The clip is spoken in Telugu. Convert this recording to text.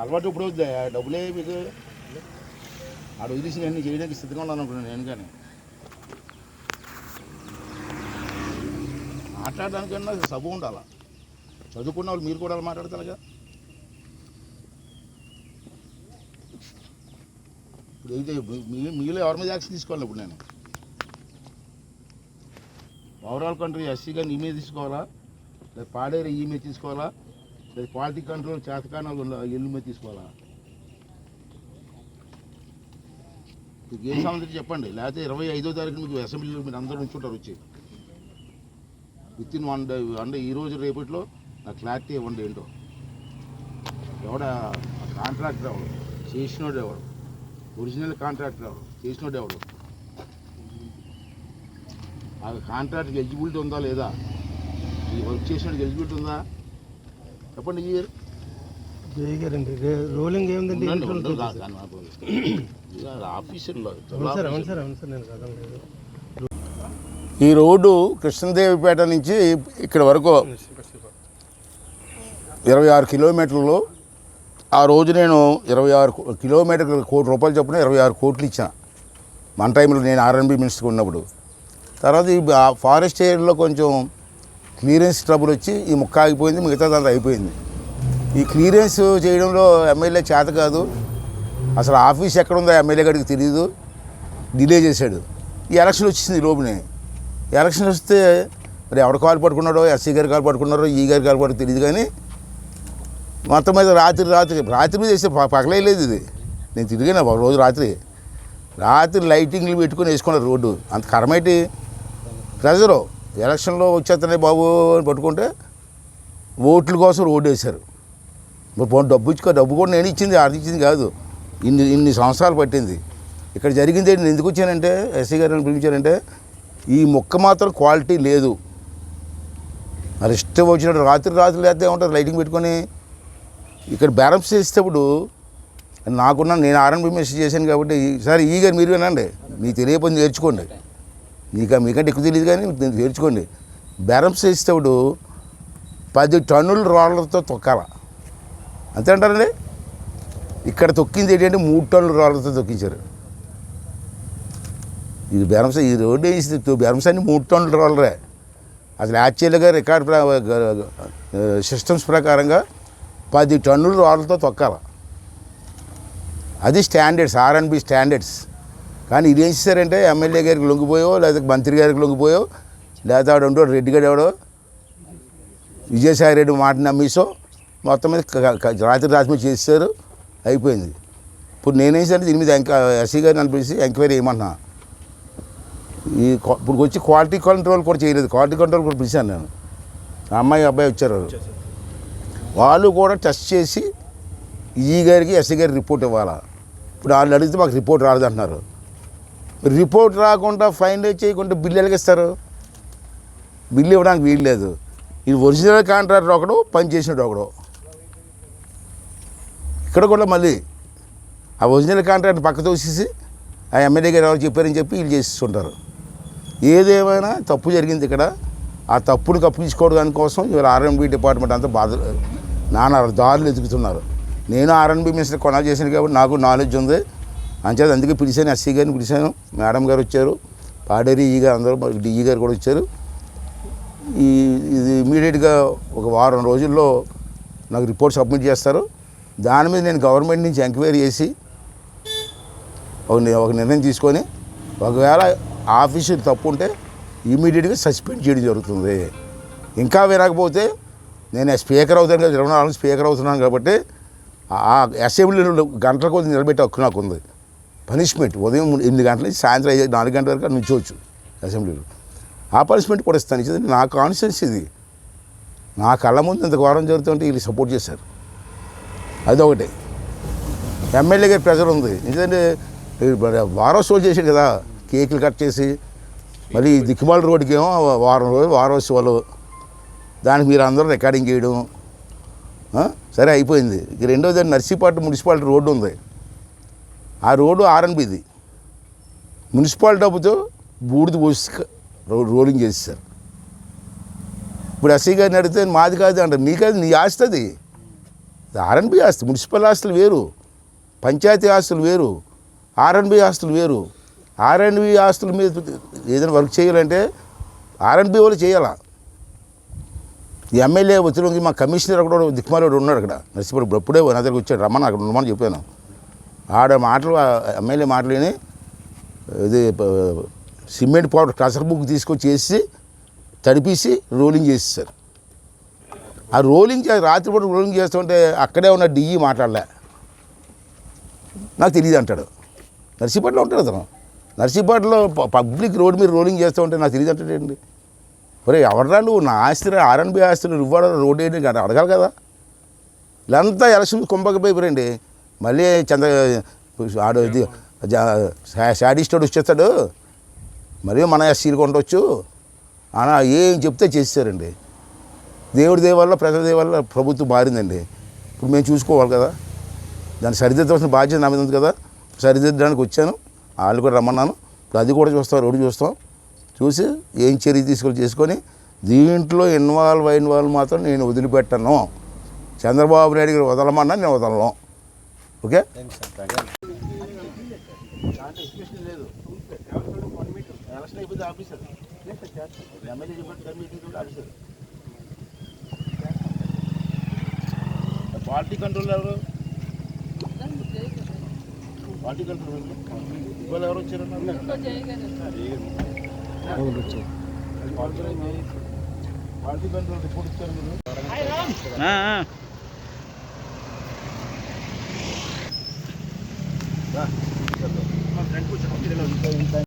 అలవాటు ఇప్పుడు వద్దా డబ్బులే మీకు. ఆడ వదిలేసి నేను చేయడానికి సిద్ధంగా ఉన్నాను అనుకున్నాను నేను కానీ. మాట్లాడడానికన్నా సభ ఉండాలా? చదువుకున్న వాళ్ళు మీరు కూడా మాట్లాడతారు కదా ఇప్పుడు అయితే మీ- మీలో ఎవరి మీద యాక్షన్ తీసుకోవాలి ఇప్పుడు నేను? ఓవరాల్ కంట్రీ ఎస్సీగా నీ మీద తీసుకోవాలా? లేదా పాడేరు ఈ మీద తీసుకోవాలా? క్వాలిటీ కంట్రోల్ చేతకాని వాళ్ళు ఎల్లు మీద తీసుకోవాలా? మీకు ఏం సంబంధించి చెప్పండి? లేకపోతే ఇరవై ఐదో తారీఖు మీకు అసెంబ్లీలో మీరు అందరూ ఉంచుంటారు వచ్చి. విత్ ఇన్ వన్ డే అంటే ఈ రోజు రేపట్లో నాకు క్లారిటీ ఇవ్వండి ఏంటో. ఎవడ? కాంట్రాక్టర్ ఎవడు? చేసినోడు ఎవడు? ఒరిజినల్ కాంట్రాక్టర్ ఎవడు? చేసినోడు ఎవడు? ఆ కాంట్రాక్ట్కి ఎలిజిబిలిటీ ఉందా లేదా? ఈ వర్క్ చేసినోడికి ఎలిజిబిలిటీ ఉందా? చెప్పండి ఈ ఇయర్ జై గారండి రే- రోలింగ్ ఏముందండి? ఉండండి, ఇంట్లో ఉండండి, ఉంటుంది. కాదు, నాకు ఇది ఆఫీసర్లో అవును సార్ అవును సార్ అవును సార్ నేను కాదండి ఈ రోడ్డు కృష్ణదేవిపేట నుంచి ఇక్కడ వరకు ఇరవై ఆరు కిలోమీటర్లు. ఆ రోజు నేను ఇరవై ఆరు కిలోమీటర్లు కోటి రూపాయలు చొప్పున ఇరవై ఆరు కోట్లు ఇచ్చిన. మన టైంలో నేను ఆర్ఎన్బి మినిస్టర్ ఉన్నప్పుడు. తర్వాత ఈ ఫారెస్ట్ ఏరియాలో కొంచెం క్లియరెన్స్ ట్రబుల్ వచ్చి ఈ ముక్క ఆగిపోయింది మిగతాదంతా అయిపోయింది. ఈ క్లియరెన్స్ చేయడంలో ఎమ్మెల్యే చేత కాదు. అసలు ఆఫీస్ ఎక్కడ ఉందో ఎమ్మెల్యే గారికి తెలియదు డిలే చేశాడు. ఈ ఎలక్షన్ వచ్చింది ఈ లోపునే. ఈ ఎలక్షన్ వస్తే మరి ఎవడు కాలు పట్టుకున్నాడో ఎస్సీ గారు కాలు పట్టుకున్నారో ఈ గారి కాలు పట్టుకు తెలియదు కానీ మొత్తం మీద రాత్రి రాత్రి రాత్రి మీద వేస్తే పగలేదు ఇది. నేను తిరిగినా ఒక రోజు రాత్రి. రాత్రి లైటింగ్లు పెట్టుకొని వేసుకున్నారు రోడ్డు. అంత కరమేటి ప్రెజరు ఎలక్షన్లో వచ్చేస్తున్నాయి బాబు అని పట్టుకుంటే ఓట్ల కోసం రోడ్డు వేశారు మరి పోనీ డబ్బు ఇచ్చుకో డబ్బు కూడా నేను ఇచ్చింది ఆర్థించింది ఇచ్చింది కాదు. ఇన్ని ఇన్ని సంవత్సరాలు పట్టింది. ఇక్కడ జరిగింది నేను ఎందుకు వచ్చానంటే ఎస్సీ గారిని పిలిచానంటే ఈ మొక్క మాత్రం క్వాలిటీ లేదు. మరి ఇష్టం వచ్చినట్టు రాత్రి రాత్రి లేకపోతే ఏమంటారు లైటింగ్ పెట్టుకొని ఇక్కడ బ్యాలెన్స్ చేసేటప్పుడు నాకున్న నేను ఆర్ఎన్బి మెసేజ్ చేశాను కాబట్టి సరే ఈ గారు మీరు వినండి. మీకు తెలియపని నేర్చుకోండి. మీకు మీకంటే ఎక్కువ తెలియదు కానీ నేను నేర్చుకోండి. బ్యాలెన్స్ చేసేటప్పుడు పది టన్నుల రోలర్తో తొక్కాల. అంతే అంటారండి? ఇక్కడ తొక్కింది ఏంటంటే మూడు టన్నుల రోలర్తో తొక్కించారు. ఇది బెరమ్స ఈ రోడ్డు వేసి బెరమ్స్ అన్ని మూడు టన్నుల రోలరే. అసలు యాక్చువల్గా రికార్డ్ సిస్టమ్స్ ప్రకారంగా పది టన్నుల రోడ్లతో తొక్కాల. అది స్టాండర్డ్స్ ఆర్ఎన్బి స్టాండర్డ్స్. కానీ ఇది ఏం చేశారంటే ఎమ్మెల్యే గారికి లొంగిపోయో లేదా మంత్రి గారికి లొంగిపోయో లేదా ఆడు ఉండో రెడ్డి గారు ఎవడో విజయసాయి రెడ్డి మాట నమ్మేసో మొత్తం మీద రాత్రి రాత్రి మీద చేశారు అయిపోయింది. ఇప్పుడు నేనేం సరే దీని మీద ఎంక ఎస్సీ గారిని అనిపించి ఎంక్వైరీ చేయమంటున్నా. ఈ ఇప్పుడు వచ్చి క్వాలిటీ కంట్రోల్ కూడా చేయలేదు క్వాలిటీ కంట్రోల్ కూడా పిలిచాను నేను. అమ్మాయి అబ్బాయి వచ్చారు. వాళ్ళు కూడా టెస్ట్ చేసి ఈ గారికి ఎస్సీ గారికి రిపోర్ట్ ఇవ్వాలా. ఇప్పుడు వాళ్ళు అడిగితే మాకు రిపోర్ట్ రాలేదంటున్నారు. రిపోర్ట్ రాకుండా ఫైన్ చేయకుండా బిల్లు ఎలాగిస్తారు బిల్లు ఇవ్వడానికి వీలు లేదు. ఇది ఒరిజినల్ కాంట్రాక్టర్ ఒకడు పనిచేసినట్టు ఒకడు. ఇక్కడ కూడా మళ్ళీ ఆ ఒరిజినల్ కాంట్రాక్ట్ పక్క తోసేసి ఆ ఎమ్మెల్యే గారు ఎవరు చెప్పారని చెప్పి వీళ్ళు చేస్తుంటారు. ఏదేమైనా తప్పు జరిగింది ఇక్కడ. ఆ తప్పును కప్పించుకోవడానికి కోసం ఇవాళ ఆర్ఎన్బి డిపార్ట్మెంట్ అంతా బాధ నాన్న దారులు ఎదుగుతున్నారు. నేను ఆర్ఎన్బి మినిస్టర్ కొనాలి చేశాను కాబట్టి నాకు నాలెడ్జ్ ఉంది. అంచేది అందుకే పిలిచాను ఎస్సీ గారిని పిలిచాను. మేడం గారు వచ్చారు. పాడేరి ఈ గారు అందరూ డిఈ గారు కూడా వచ్చారు. ఈ ఇది ఇమీడియట్గా ఒక వారం రోజుల్లో నాకు రిపోర్ట్ సబ్మిట్ చేస్తారు. దాని మీద నేను గవర్నమెంట్ నుంచి ఎంక్వైరీ చేసి ఒక ఒక నిర్ణయం తీసుకొని ఒకవేళ ఆఫీసు తప్పు ఉంటే ఇమీడియట్గా సస్పెండ్ చేయడం జరుగుతుంది. ఇంకా వినకపోతే నేను స్పీకర్ అవుతాను కదా ఇరవై నాలుగు స్పీకర్ అవుతున్నాను కాబట్టి ఆ అసెంబ్లీలో గంటల కొద్ది నిలబెట్టే హక్కు నాకు ఉంది పనిష్మెంట్ ఉదయం ఎనిమిది గంటల నుంచి సాయంత్రం ఐదు నాలుగు గంటల వరకు నుంచోవచ్చు అసెంబ్లీలో. ఆ పనిష్మెంట్ కూడా ఇస్తాను. ఇచ్చింది నా కాన్షియన్స్ ఇది. నా కళ్ళ ముందు ఇంత ఘోరం జరుగుతుంటే వీళ్ళు సపోర్ట్ చేశారు. అదొకటి ఎమ్మెల్యే గారి ప్రెజర్ ఉంది. ఎందుకంటే వారోత్సవాలు చేశాడు కదా. కేకులు కట్ చేసి మళ్ళీ దిక్కుమాల రోడ్డుకి ఏమో వారం రోజులు వారోత్సవాలు దానికి మీరు అందరూ రికార్డింగ్ చేయడం. సరే అయిపోయింది. ఇక రెండోది నర్సీపాటు మున్సిపాలిటీ రోడ్డు ఉంది. ఆ రోడ్డు ఆర్ఎన్బిది మున్సిపాలిటీ డబ్బుతో బూడిద పోసి రోలింగ్ చేస్తారు ఇప్పుడు ఎస్సీ గారిని అడిగితే మాది కాదు అంటారు నీ కాదు నీ ఆస్తి అది. ఆర్ఎన్బి ఆస్తి మున్సిపల్ ఆస్తులు వేరు పంచాయతీ ఆస్తులు వేరు ఆర్ఎన్బి ఆస్తులు వేరు. ఆర్ఎన్బి ఆస్తుల మీద ఏదైనా వర్క్ చేయాలంటే ఆర్ఎన్బి వాళ్ళు చేయాలా? ఈ ఎమ్మెల్యే వచ్చిన మా కమిషనర్ అక్కడ దిక్మాలోడు ఉన్నాడు అక్కడ. నర్సిపల్లి ఇప్పుడు అప్పుడే నా దగ్గరికి వచ్చాడు రమ్మని అక్కడ ఉండమని చెప్పాను. ఆడ మాటలు ఎమ్మెల్యే మాటలు విని ఇది సిమెంట్ పౌడర్ కసర బుక్ తీసుకొచ్చి వేసి తడిపేసి రోలింగ్ చేసేసారు. ఆ రోలింగ్ చే- రాత్రిపూట రోలింగ్ చేస్తుంటే అక్కడే ఉన్న డిఈ మాట్లాడలే. నాకు తెలియదు అంటాడు. నర్సీపేటలో ఉంటాడు అతను. నర్సీపేటలో పబ్లిక్ రోడ్ మీద రోలింగ్ చేస్తూ ఉంటే నాకు తెలియదు అంటాడండి ఒరే ఎవడరా నువ్వు? నా ఆస్తి ఆర్ఎన్బి ఆస్తులు ఇవ్వడం రోడ్ ఏంటి అడగాలి కదా. ఇదంతా ఎలక్షన్ కుంభకపోయిపోరండి మళ్ళీ చంద్ర ఆడు ఇది శాడిస్టోడు వచ్చేస్తాడు. మరియు మన ఎస్సీలు కొండవచ్చు అలా ఏం చెప్తే చేస్తారండి. దేవుడి దేవల్ల ప్రజల దేవల్ల ప్రభుత్వం మారిందండి. ఇప్పుడు మేము చూసుకోవాలి కదా. దాన్ని సరిదిద్దవలసిన బాధ్యత నా మీద ఉంది కదా. సరిదిద్దడానికి వచ్చాను. వాళ్ళు కూడా రమ్మన్నాను. అది కూడా చూస్తాం రోడ్డు చూస్తాం. చూసి ఏం చర్య తీసుకొని చేసుకొని దీంట్లో ఇన్వాల్వ్ అయిన వాళ్ళు మాత్రం నేను వదిలిపెట్టను. చంద్రబాబు నాయుడు గారు వదలమన్నా నేను వదలను. ఓకే? క్వాలిటీ కంట్రోల్ ఎవరు? క్వాలిటీ కంట్రోల్ ఇవాళ ఎవరు వచ్చారు క్వాలిటీ కంట్రోల్ రిపోర్ట్ ఇచ్చారు మీరు. な。